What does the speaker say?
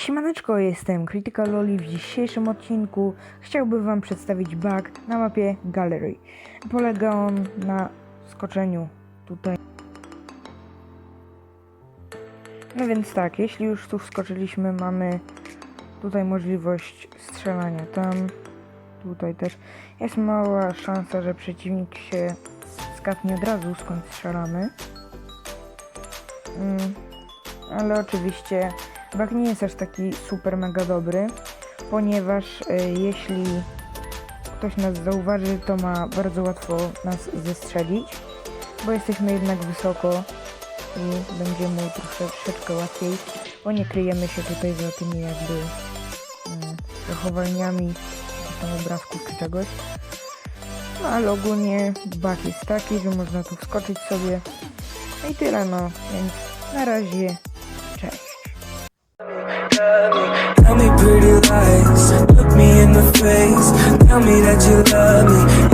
Siemaneczko, jestem Critical Loli. W dzisiejszym odcinku chciałbym Wam przedstawić bug na mapie Gallery. Polega on na skoczeniu tutaj. No więc tak, jeśli już tu wskoczyliśmy, mamy tutaj możliwość strzelania tam, tutaj też. Jest mała szansa, że przeciwnik się skapnie od razu, skąd strzelamy. Mm, ale oczywiście bug nie jest aż taki super mega dobry, ponieważ y, jeśli ktoś nas zauważy, to ma bardzo łatwo nas zestrzelić, bo jesteśmy jednak wysoko i będzie mu troszeczkę łatwiej, bo nie kryjemy się tutaj za tymi jakby y, zachowaniami, tam obrazków czy czegoś. No ale ogólnie bug jest taki, że można tu wskoczyć sobie. No i tyle no, więc na razie, cześć. Me lies, look me in the face. Tell me that you love